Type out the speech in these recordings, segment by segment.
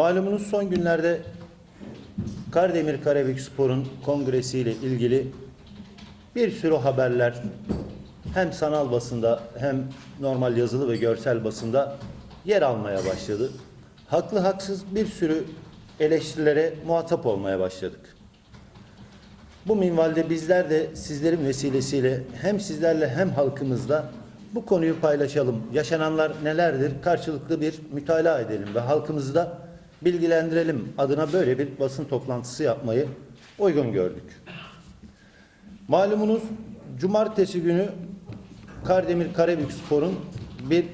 Malumunuz son günlerde Kardemir Karabük Spor'un kongresiyle ilgili bir sürü haberler hem sanal basında hem normal yazılı ve görsel basında yer almaya başladı. Haklı haksız bir sürü eleştirilere muhatap olmaya başladık. Bu minvalde bizler de sizlerin vesilesiyle hem sizlerle hem halkımızla bu konuyu paylaşalım. Yaşananlar nelerdir? Karşılıklı bir mütalaa edelim ve halkımızı da bilgilendirelim adına böyle bir basın toplantısı yapmayı uygun gördük. Malumunuz cumartesi günü Kardemir Karabük Spor'un bir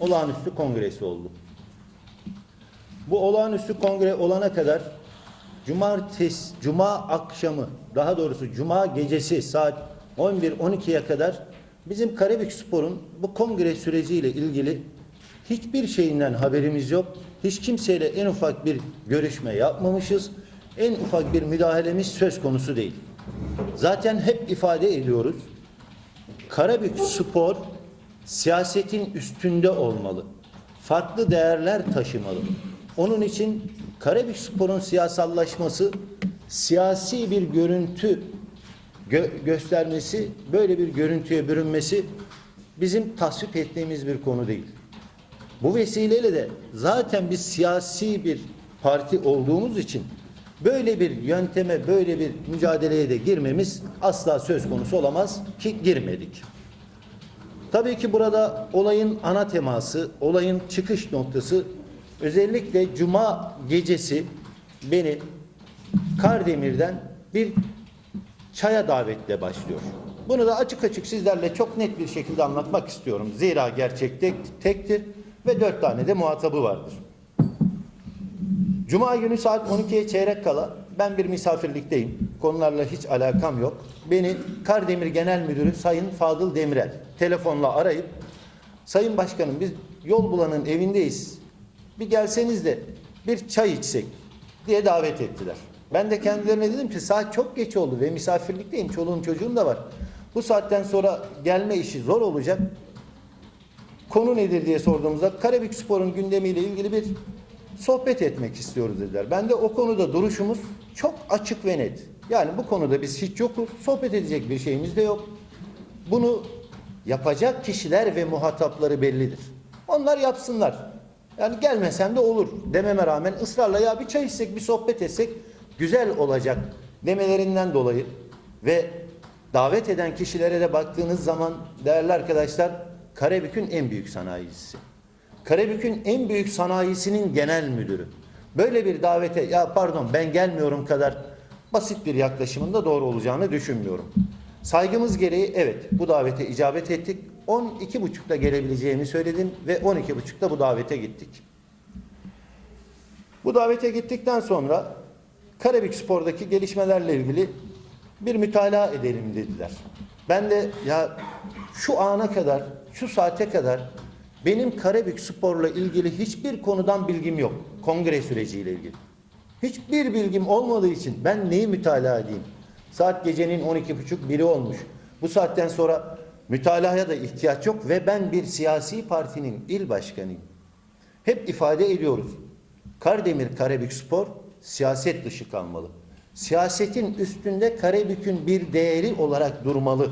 olağanüstü kongresi oldu. Bu olağanüstü kongre olana kadar cumartesi, cuma akşamı, daha doğrusu cuma gecesi saat 11-12'ye kadar bizim Karabük Spor'un bu kongre süreciyle ilgili hiçbir şeyinden haberimiz yok. Hiç kimseyle en ufak bir görüşme yapmamışız. En ufak bir müdahalemiz söz konusu değil. Zaten hep ifade ediyoruz. Karabük Spor siyasetin üstünde olmalı. Farklı değerler taşımalı. Onun için Karabük Spor'un siyasallaşması, siyasi bir görüntü gö- göstermesi, böyle bir görüntüye bürünmesi bizim tasvip ettiğimiz bir konu değil. Bu vesileyle de zaten biz siyasi bir parti olduğumuz için böyle bir yönteme, böyle bir mücadeleye de girmemiz asla söz konusu olamaz ki girmedik. Tabii ki burada olayın ana teması, olayın çıkış noktası özellikle cuma gecesi beni Kardemir'den bir çaya davetle başlıyor. Bunu da açık açık sizlerle çok net bir şekilde anlatmak istiyorum. Zira gerçek tek, tektir ve dört tane de muhatabı vardır. Cuma günü saat 12'ye çeyrek kala ben bir misafirlikteyim. Konularla hiç alakam yok. Beni Kardemir Genel Müdürü Sayın Fadıl Demirel telefonla arayıp Sayın Başkanım biz yol bulanın evindeyiz. Bir gelseniz de bir çay içsek diye davet ettiler. Ben de kendilerine dedim ki saat çok geç oldu ve misafirlikteyim. Çoluğum çocuğum da var. Bu saatten sonra gelme işi zor olacak. Konu nedir diye sorduğumuzda Karabük Spor'un gündemiyle ilgili bir sohbet etmek istiyoruz dediler. Ben de o konuda duruşumuz çok açık ve net. Yani bu konuda biz hiç yokuz. Sohbet edecek bir şeyimiz de yok. Bunu yapacak kişiler ve muhatapları bellidir. Onlar yapsınlar. Yani gelmesem de olur dememe rağmen ısrarla ya bir çay içsek bir sohbet etsek güzel olacak demelerinden dolayı ve davet eden kişilere de baktığınız zaman değerli arkadaşlar Karabük'ün en büyük sanayicisi. Karabük'ün en büyük sanayisinin genel müdürü. Böyle bir davete ya pardon ben gelmiyorum kadar basit bir yaklaşımın da doğru olacağını düşünmüyorum. Saygımız gereği evet bu davete icabet ettik. 12.30'da gelebileceğimi söyledim ve 12.30'da bu davete gittik. Bu davete gittikten sonra Karabük Spor'daki gelişmelerle ilgili bir mütalaa edelim dediler. Ben de ya şu ana kadar, şu saate kadar benim Karabük Spor'la ilgili hiçbir konudan bilgim yok. Kongre süreciyle ilgili. Hiçbir bilgim olmadığı için ben neyi mütalaa edeyim? Saat gecenin 12.30 biri olmuş. Bu saatten sonra mütalaya da ihtiyaç yok ve ben bir siyasi partinin il başkanıyım. Hep ifade ediyoruz. Kardemir Karabük Spor siyaset dışı kalmalı. Siyasetin üstünde Karabük'ün bir değeri olarak durmalı.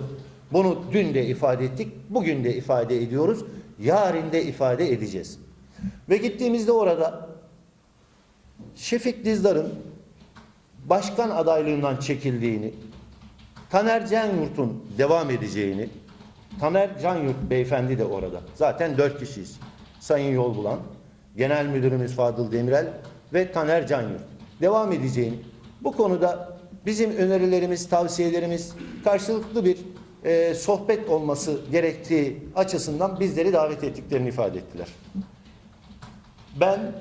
Bunu dün de ifade ettik, bugün de ifade ediyoruz, yarın da ifade edeceğiz. Ve gittiğimizde orada Şefik Dizdar'ın başkan adaylığından çekildiğini, Taner Canyurt'un devam edeceğini, Taner Canyurt beyefendi de orada. Zaten dört kişiyiz. Sayın Yolbulan, Genel Müdürümüz Fadıl Demirel ve Taner Canyurt. Devam edeceğini, bu konuda bizim önerilerimiz, tavsiyelerimiz karşılıklı bir e, sohbet olması gerektiği açısından bizleri davet ettiklerini ifade ettiler. Ben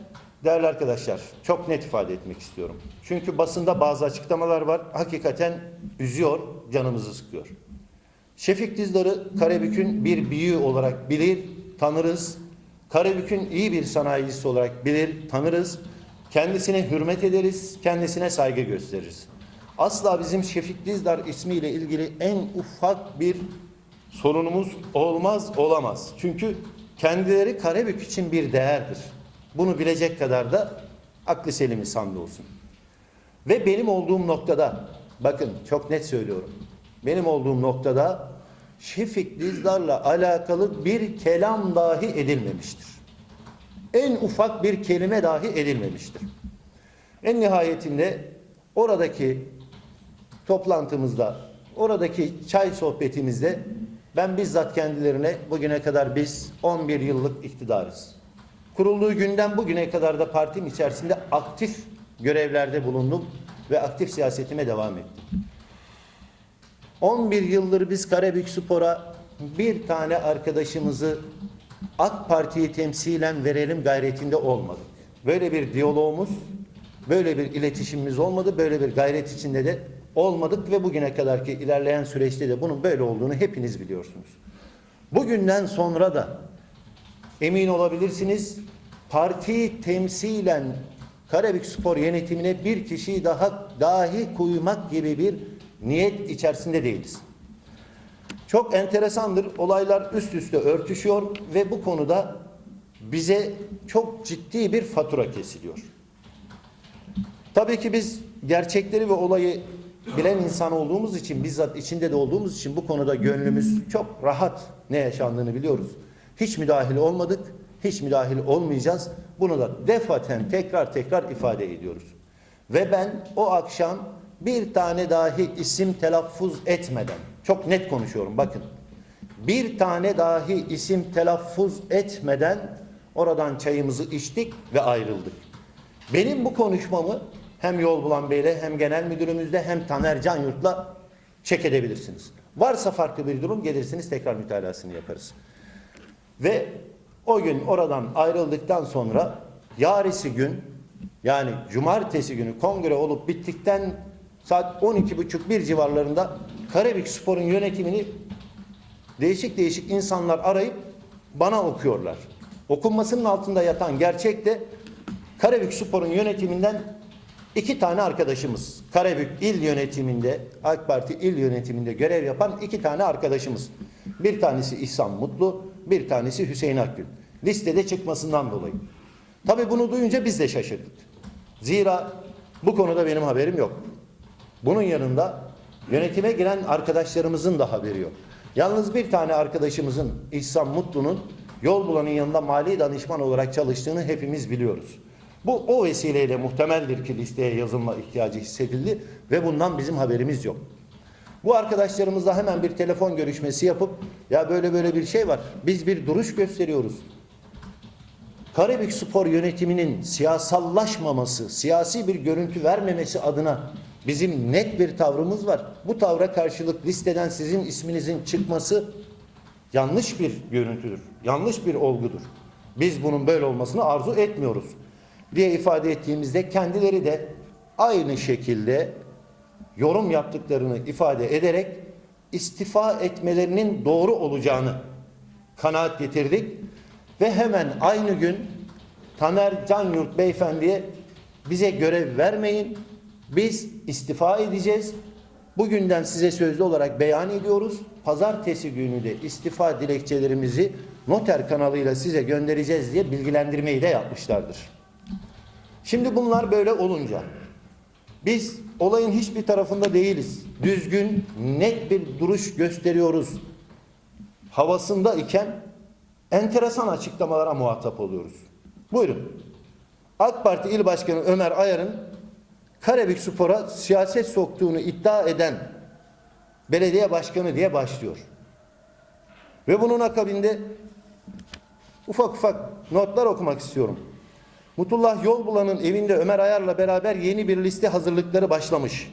değerli arkadaşlar çok net ifade etmek istiyorum. Çünkü basında bazı açıklamalar var. Hakikaten üzüyor, canımızı sıkıyor. Şefik Dizdar'ı Karabük'ün bir büyüğü olarak bilir, tanırız. Karabük'ün iyi bir sanayicisi olarak bilir, tanırız. Kendisine hürmet ederiz, kendisine saygı gösteririz. Asla bizim Şefik Dizdar ismiyle ilgili en ufak bir sorunumuz olmaz, olamaz. Çünkü kendileri Karabük için bir değerdir. bunu bilecek kadar da aklı selimi olsun. Ve benim olduğum noktada, bakın çok net söylüyorum. Benim olduğum noktada Şefik Dizdar'la alakalı bir kelam dahi edilmemiştir. En ufak bir kelime dahi edilmemiştir. En nihayetinde oradaki toplantımızda, oradaki çay sohbetimizde ben bizzat kendilerine bugüne kadar biz 11 yıllık iktidarız. Kurulduğu günden bugüne kadar da partim içerisinde aktif görevlerde bulundum ve aktif siyasetime devam ettim. 11 yıldır biz Karabük Spor'a bir tane arkadaşımızı AK Parti'yi temsilen verelim gayretinde olmadık. Böyle bir diyalogumuz, böyle bir iletişimimiz olmadı, böyle bir gayret içinde de olmadık ve bugüne kadarki ilerleyen süreçte de bunun böyle olduğunu hepiniz biliyorsunuz. Bugünden sonra da emin olabilirsiniz partiyi temsilen Karabük Spor yönetimine bir kişiyi daha dahi koymak gibi bir niyet içerisinde değiliz. Çok enteresandır. Olaylar üst üste örtüşüyor ve bu konuda bize çok ciddi bir fatura kesiliyor. Tabii ki biz gerçekleri ve olayı bilen insan olduğumuz için, bizzat içinde de olduğumuz için bu konuda gönlümüz çok rahat ne yaşandığını biliyoruz. Hiç müdahil olmadık, hiç müdahil olmayacağız. Bunu da defaten tekrar tekrar ifade ediyoruz. Ve ben o akşam bir tane dahi isim telaffuz etmeden, çok net konuşuyorum bakın. Bir tane dahi isim telaffuz etmeden oradan çayımızı içtik ve ayrıldık. Benim bu konuşmamı hem Yol Bulan Bey'le hem genel müdürümüzle hem Taner Can Yurt'la çek edebilirsiniz. Varsa farklı bir durum gelirsiniz tekrar mütalasını yaparız. Ve o gün oradan ayrıldıktan sonra yarisi gün yani cumartesi günü kongre olup bittikten saat 12.30 bir civarlarında Karabük Spor'un yönetimini değişik değişik insanlar arayıp bana okuyorlar. Okunmasının altında yatan gerçek de Karabük Spor'un yönetiminden iki tane arkadaşımız. Karabük il yönetiminde, AK Parti il yönetiminde görev yapan iki tane arkadaşımız. Bir tanesi İhsan Mutlu, bir tanesi Hüseyin Akgül. Listede çıkmasından dolayı. Tabii bunu duyunca biz de şaşırdık. Zira bu konuda benim haberim yok. Bunun yanında yönetime giren arkadaşlarımızın da haberi yok. Yalnız bir tane arkadaşımızın İhsan Mutlu'nun yol bulanın yanında mali danışman olarak çalıştığını hepimiz biliyoruz. Bu o vesileyle muhtemeldir ki listeye yazılma ihtiyacı hissedildi ve bundan bizim haberimiz yok. Bu arkadaşlarımızla hemen bir telefon görüşmesi yapıp ya böyle böyle bir şey var. Biz bir duruş gösteriyoruz. Karabük Spor yönetiminin siyasallaşmaması, siyasi bir görüntü vermemesi adına bizim net bir tavrımız var. Bu tavra karşılık listeden sizin isminizin çıkması yanlış bir görüntüdür. Yanlış bir olgudur. Biz bunun böyle olmasını arzu etmiyoruz diye ifade ettiğimizde kendileri de aynı şekilde yorum yaptıklarını ifade ederek istifa etmelerinin doğru olacağını kanaat getirdik. Ve hemen aynı gün Taner Canyurt beyefendiye bize görev vermeyin biz istifa edeceğiz. Bugünden size sözlü olarak beyan ediyoruz. Pazartesi günü de istifa dilekçelerimizi noter kanalıyla size göndereceğiz diye bilgilendirmeyi de yapmışlardır. Şimdi bunlar böyle olunca biz olayın hiçbir tarafında değiliz. Düzgün, net bir duruş gösteriyoruz. Havasında iken enteresan açıklamalara muhatap oluyoruz. Buyurun. AK Parti İl Başkanı Ömer Ayar'ın Karabük Spor'a siyaset soktuğunu iddia eden belediye başkanı diye başlıyor. Ve bunun akabinde ufak ufak notlar okumak istiyorum. Mutullah Yolbulan'ın evinde Ömer Ayar'la beraber yeni bir liste hazırlıkları başlamış.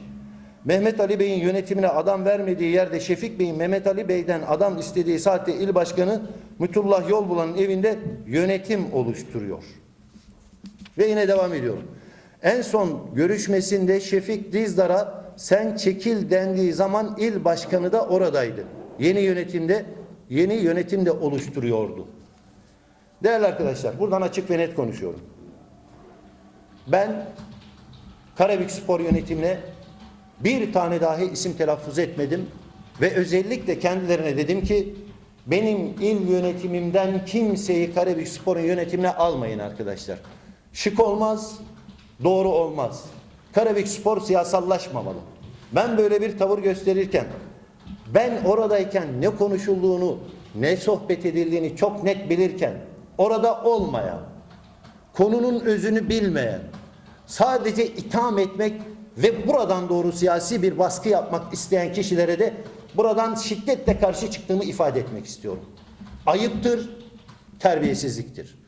Mehmet Ali Bey'in yönetimine adam vermediği yerde Şefik Bey'in Mehmet Ali Bey'den adam istediği saatte il başkanı Mutullah Yolbulan'ın evinde yönetim oluşturuyor. Ve yine devam ediyorum. En son görüşmesinde Şefik Dizdar'a sen çekil dendiği zaman il başkanı da oradaydı. Yeni yönetimde yeni yönetimde oluşturuyordu. Değerli arkadaşlar buradan açık ve net konuşuyorum. Ben Karabük Spor yönetimine bir tane dahi isim telaffuz etmedim ve özellikle kendilerine dedim ki benim il yönetimimden kimseyi Karabük Spor'un yönetimine almayın arkadaşlar. Şık olmaz, doğru olmaz. Karabük Spor siyasallaşmamalı. Ben böyle bir tavır gösterirken, ben oradayken ne konuşulduğunu, ne sohbet edildiğini çok net bilirken, orada olmayan, konunun özünü bilmeyen, sadece itham etmek ve buradan doğru siyasi bir baskı yapmak isteyen kişilere de buradan şiddetle karşı çıktığımı ifade etmek istiyorum. Ayıptır, terbiyesizliktir.